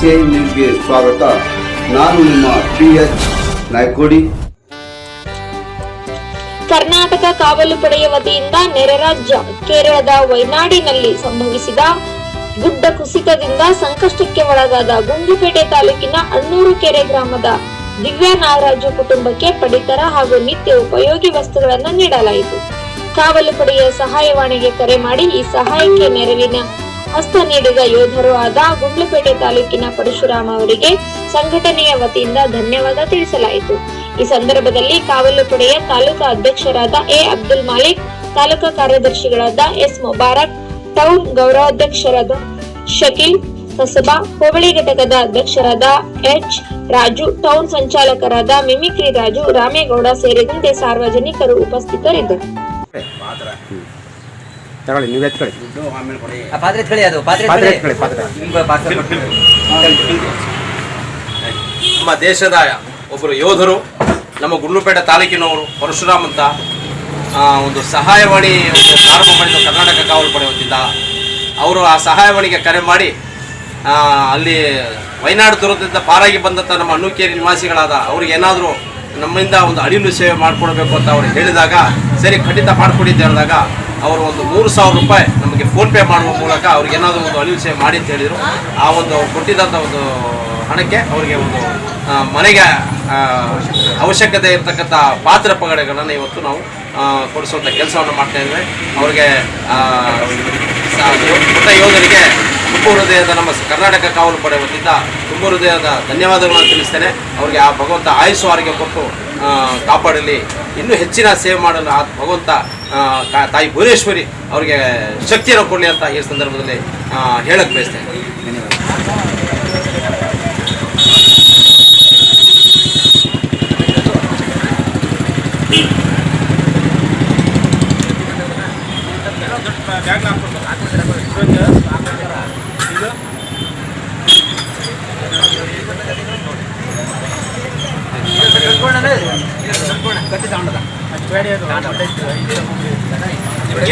ಸ್ವಾಗತ. ನಾನು ನಿಮ್ಮ ಪಿ ಎಚ್ ನಾಯ್ಕೋಡಿ. ಕರ್ನಾಟಕ ಕಾವಲು ಪಡೆಯ ವತಿಯಿಂದ ನೆರೆ ರಾಜ್ಯ ಕೇರಳದ ವೈನಾಡಿನಲ್ಲಿ ಸಂಭವಿಸಿದ ಗುಡ್ಡ ಕುಸಿತದಿಂದ ಸಂಕಷ್ಟಕ್ಕೆ ಒಳಗಾದ ಗುಂಡ್ಲುಪೇಟೆ ತಾಲೂಕಿನ ಅಣ್ಣೂರು ಕೆರೆ ಗ್ರಾಮದ ದಿವ್ಯಾ ನಾಗರಾಜು ಕುಟುಂಬಕ್ಕೆ ಪಡಿತರ ಹಾಗೂ ನಿತ್ಯ ಉಪಯೋಗಿ ವಸ್ತುಗಳನ್ನು ನೀಡಲಾಯಿತು. ಕಾವಲು ಪಡೆಯ ಸಹಾಯವಾಣಿಗೆ ಕರೆ ಮಾಡಿ ಈ ಸಹಾಯಕ್ಕೆ ನೆರವಿನ ಹಸ್ತ ನೀಡಿದ ಯೋಧರು ಆದ ಗುಂಡ್ಲುಪೇಟೆ ತಾಲೂಕಿನ ಪರಶುರಾಮ ಅವರಿಗೆ ಸಂಘಟನೆಯ ವತಿಯಿಂದ ಧನ್ಯವಾದ ತಿಳಿಸಲಾಯಿತು. ಈ ಸಂದರ್ಭದಲ್ಲಿ ಕಾವಲು ಪಡೆಯ ತಾಲೂಕಾ ಅಧ್ಯಕ್ಷರಾದ ಎ. ಅಬ್ದುಲ್ ಮಾಲಿಕ್, ತಾಲೂಕಾ ಕಾರ್ಯದರ್ಶಿಗಳಾದ ಎಸ್. ಮುಬಾರಕ್, ಟೌನ್ ಗೌರವಾಧ್ಯಕ್ಷರಾದ ಶಕೀಲ್, ಕಸಬಾ, ಹೋಬಳಿ ಘಟಕದ ಅಧ್ಯಕ್ಷರಾದ ಎಚ್. ರಾಜು, ಟೌನ್ ಸಂಚಾಲಕರಾದ ಮಿಮಿಕ್ರಿ ರಾಜು, ರಾಮೇಗೌಡ ಸೇರಿದಂತೆ ಸಾರ್ವಜನಿಕರು ಉಪಸ್ಥಿತರಿದ್ದರು. ತಗೊಳ್ಳಿ ನೀವು ಎತ್ಕೊಳ್ಳಿ ಆ ಪಾತ್ರೆ ಎತ್ಕೊಳ್ಳಿ ಅದು ಪಾತ್ರೆ ಪಾತ್ರೆ ಎತ್ಕೊಳ್ಳಿ. ಎತ್ಕೊಳ್ಳಿ, ಪಾತ್ರೆ. ನಿಮ್ಗೆ ಪಾರ್ಸಲ್ ಕೊಡ್ತೀನಿ. ನಮ್ಮ ದೇಶದ ಒಬ್ಬರು ಯೋಧರು ನಮ್ಮ ಗುಂಡ್ಲುಪೇಟೆ ತಾಲೂಕಿನವರು ಪರಶುರಾಮ್ ಅಂತ ಆ, ಒಂದು ಸಹಾಯವಾಣಿ ಒಂದು ಪ್ರಾರಂಭ ಮಾಡಿದ್ದು ಕರ್ನಾಟಕ ಕಾವಲು ಪಡೆ ವತಿಯಿಂದ ಅವರು ಆ ಸಹಾಯವಾಣಿಗೆ ಕರೆ ಮಾಡಿ ಆ, ಅಲ್ಲಿ ವಯನಾಡು ದುರಂತದಿಂದ ಪಾರಾಗಿ ಬಂದಂಥ ನಮ್ಮ ಅಣ್ಣುಕೇರಿ ನಿವಾಸಿಗಳಾದ ಅವ್ರಿಗೆ ಏನಾದರೂ ನಮ್ಮಿಂದ ಒಂದು ಅಡಿಲು ಸೇವೆ ಮಾಡಿಕೊಡ್ಬೇಕು ಅಂತ ಅವ್ರು ಹೇಳಿದಾಗ, ಸರಿ, ಖಂಡಿತ ಮಾಡಿಕೊಡಿ ಅಂತ ಹೇಳಿದಾಗ ಅವರು ಒಂದು ಮೂರು ಸಾವಿರ ರೂಪಾಯಿ ನಮಗೆ ಫೋನ್ಪೇ ಮಾಡುವ ಮೂಲಕ ಅವ್ರಿಗೆ ಏನಾದರೂ ಒಂದು ಅಡಿಲು ಸೇವೆ ಮಾಡಿ ಅಂತ ಹೇಳಿದರು. ಆ ಒಂದು ಕೊಟ್ಟಿದ್ದಂಥ ಒಂದು ಹಣಕ್ಕೆ ಅವರಿಗೆ ಒಂದು ಮನೆಗೆ ಅವಶ್ಯಕತೆ ಇರತಕ್ಕಂಥ ಪಾತ್ರ ಪಗಡೆಗಳನ್ನು ಇವತ್ತು ನಾವು ಕೊಡಿಸುವಂಥ ಕೆಲಸವನ್ನು ಮಾಡ್ತಾ ಇದ್ದೇವೆ. ಅವ್ರಿಗೆ ಪುಟ್ಟ ಯೋಧರಿಗೆ ತುಂಬ ಹೃದಯದ ನಮ್ಮ ಕರ್ನಾಟಕ ಕಾವಲು ಪಡೆ ವತಿಯಿಂದ ತುಂಬ ಹೃದಯದ ಧನ್ಯವಾದಗಳನ್ನು ತಿಳಿಸ್ತೇನೆ. ಅವರಿಗೆ ಆ ಭಗವಂತ ಆಯುಸ್ಸು ಆರೋಗ್ಯ ಕೊಟ್ಟು ಕಾಪಾಡಲಿ. ಇನ್ನೂ ಹೆಚ್ಚಿನ ಸೇವೆ ಮಾಡಲು ಆ ಭಗವಂತ ತಾಯಿ ಭುವನೇಶ್ವರಿ ಅವರಿಗೆ ಶಕ್ತಿಯನ್ನು ಕೊಡಲಿ ಅಂತ ಈ ಸಂದರ್ಭದಲ್ಲಿ ಹೇಳಕ್ಕೆ ಬಯಸ್ತೇನೆ.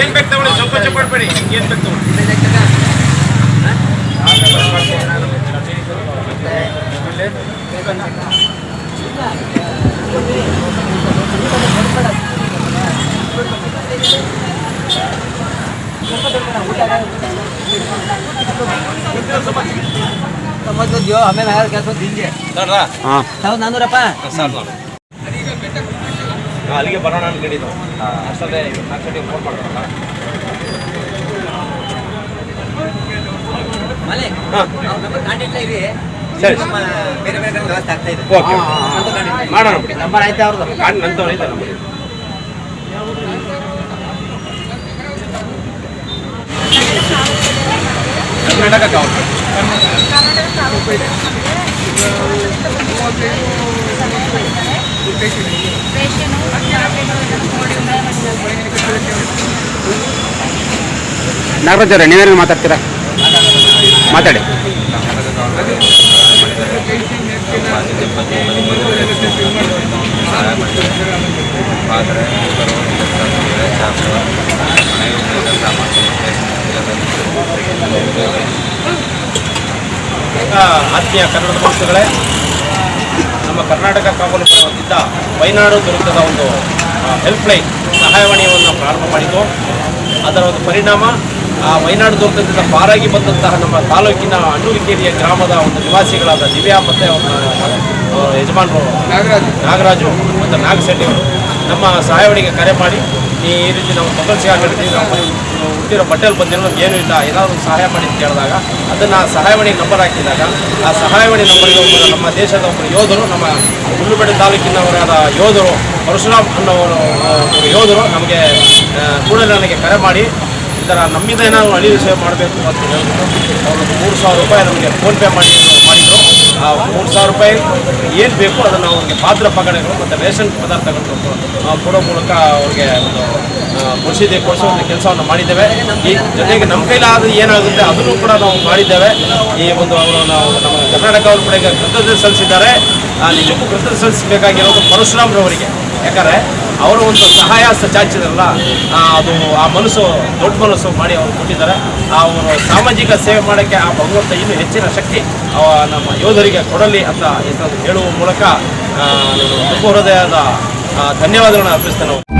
ಏನು ಬೇಕು ತಗೊಳ್ಳಿ. ಸ್ವಲ್ಪ ಚಪ್ಪಾಡ್ಬೇಡಿ ಏನು ಬೇಕು ತಗೊಳ್ಳಿ. ಆಮೇಲೆ ಯಾರು ಕೆಲಸ ನೋಡ್ರಾ ಹಾಂ. ಸಾವಿರದ ನಾನ್ನೂರಪ್ಪ ಸರ್ ನೋಡಿ. ಅಲ್ಲಿಗೆ ಬರೋಣ ಅನ್ಕೊಂಡಿದ್ದು. ನಾಲ್ಕು ಗಂಟೆಗೆ ಫೋನ್ ಮಾಡೋಣ ಮಾಲಿಕ್ ಹಾಂ. ನಾವು ನಮ್ಮ ಕಾಂಟ್ಯಾಕ್ಟ್ ಇರಿ. ಸರಿ. ನಮ್ಮ ಬೇರೆ ಬೇರೆ ಕಡೆ ವ್ಯವಸ್ಥೆ ಆಗ್ತಾ ಇದೆ. ಓಕೆ. ಮಾಡೋಣ. ನಂಬರ್ ಆಯ್ತಾ ಅವ್ರದ್ದು ನಂತವ್ರು ಕರ್ನಾಟಕ ಕಾವಲು ನಾಗರಾಜ್ ನೀವೇನು ಮಾತಾಡ್ತೀರಾ? ಮಾತಾಡಿ. ಆ, ಆತ್ಮೀಯ ಕನ್ನಡ ಬಂಧುಗಳೇ ನಮ್ಮ ಕರ್ನಾಟಕ ಕಾವಲು ಪಡೆಯುತ್ತಿದ್ದ ವೈನಾಡು ದುರಂತದ ಒಂದು ಹೆಲ್ಪ್ಲೈನ್ ಸಹಾಯವಾಣಿಯನ್ನು ಪ್ರಾರಂಭ ಮಾಡಿತು ಅದರ ಒಂದು ಪರಿಣಾಮ ಆ ವೈನಾಡು ದುರಂತದಿಂದ ಪಾರಾಗಿ ಬಂದಂತಹ ನಮ್ಮ ತಾಲೂಕಿನ ಅಣ್ಣೂರಿಕೇರಿಯ ಗ್ರಾಮದ ಒಂದು ನಿವಾಸಿಗಳಾದ ದಿವ್ಯಾ ಮತ್ತು ಅವರ ಅವರ ಯಜಮಾನರು ನಾಗರಾಜು. ನಾಗರಾಜು ಮತ್ತು ನಾಗಶೆಟ್ಟಿಯವರು ನಮ್ಮ ಸಹಾಯವಾಣಿಗೆ ಕರೆ ಮಾಡಿ ಈ ರೀತಿ ನಾವು ತೊಂದರೆ ಸಿಗಾಕೊಂಡಿದ್ದೀವಿ ನಾವು ಹುಟ್ಟಿರೋ ಬಟ್ಟೆಲಿ ಬಂದಿರೋ ನಮ್ಗೆ ಏನೂ ಇಲ್ಲ, ಏನಾದರೂ ಸಹಾಯ ಮಾಡಿ ಅಂತ ಕೇಳಿದಾಗ ಅದನ್ನು ಸಹಾಯವಾಣಿ ನಂಬರ್ ಹಾಕಿದಾಗ ಆ ಸಹಾಯವಾಣಿ ನಂಬರ್ಗೆ ಒಬ್ಬರು ನಮ್ಮ ದೇಶದ ಒಬ್ಬರು ಯೋಧರು, ನಮ್ಮ ಹುಲ್ಲುಬೇಡ ತಾಲೂಕಿನವರಾದ ಯೋಧರು, ಪರಶುರಾಮ್ ಅನ್ನೋರು ಯೋಧರು ನಮಗೆ ಕೂಡಲೇ ನನಗೆ ಕರೆ ಮಾಡಿ, ಈ ಥರ ನಮ್ಮಿಂದ ಏನಾದರೂ ಅಳಿ ಸೇವೆ ಮಾಡಬೇಕು ಅಂತ ಹೇಳಿದ್ರು. ಅವರು ಮೂರು ಸಾವಿರ ರೂಪಾಯಿ ನಮಗೆ ಫೋನ್ಪೇ ಮಾಡಿ ಆ ಮೂರು ಸಾವಿರ ರೂಪಾಯಿ ಏನು ಬೇಕು ಅದನ್ನು ಅವ್ರಿಗೆ ಪಾತ್ರ ಪಗಡೆಗಳು ಮತ್ತು ರೇಷನ್ ಪದಾರ್ಥಗಳು ಆ, ಕೊಡೋ ಮೂಲಕ ಅವ್ರಿಗೆ ಒಂದು ಮಸೀದಿ ಕೊಡಿಸೋ ಒಂದು ಕೆಲಸವನ್ನು ಮಾಡಿದ್ದೇವೆ. ಈ ಜೊತೆಗೆ ನಮ್ಮ ಕೈಲಾದ ಏನಾಗುತ್ತೆ ಅದನ್ನು ಕೂಡ ನಾವು ಮಾಡಿದ್ದೇವೆ. ಈ ಒಂದು ಅವರು ನಾವು ನಮ್ಮ ಕರ್ನಾಟಕ ಅವ್ರ ಕಡೆಗೆ ಕೃತಜ್ಞತೆ ಸಲ್ಲಿಸಿದ್ದಾರೆ. ನಿಜಕ್ಕೂ ಕೃತಜ್ಞತೆ ಸಲ್ಲಿಸಬೇಕಾಗಿರೋದು ಪರಶುರಾಮ್ರವರಿಗೆ ಯಾಕಂದರೆ ಅವರು ಒಂದು ಸಹಾಯ ಚಾಚಿದ್ರಲ್ಲ ಅದು ಆ ಮನಸ್ಸು ದೊಡ್ಡ ಮನಸ್ಸು ಮಾಡಿ ಅವರು ಕೊಟ್ಟಿದ್ದಾರೆ. ಅವರು ಸಾಮಾಜಿಕ ಸೇವೆ ಮಾಡೋಕ್ಕೆ ಆ ಭಗವಂತ ಇನ್ನೂ ಹೆಚ್ಚಿನ ಶಕ್ತಿ ನಮ್ಮ ಯೋಧರಿಗೆ ಕೊಡಲಿ ಅಂತ ಹೇಳುವ ಮೂಲಕ ಆ, ನಾನು ಹೃದಯದ ಆ, ಧನ್ಯವಾದಗಳನ್ನು ಅರ್ಪಿಸ್ತೇನೆ.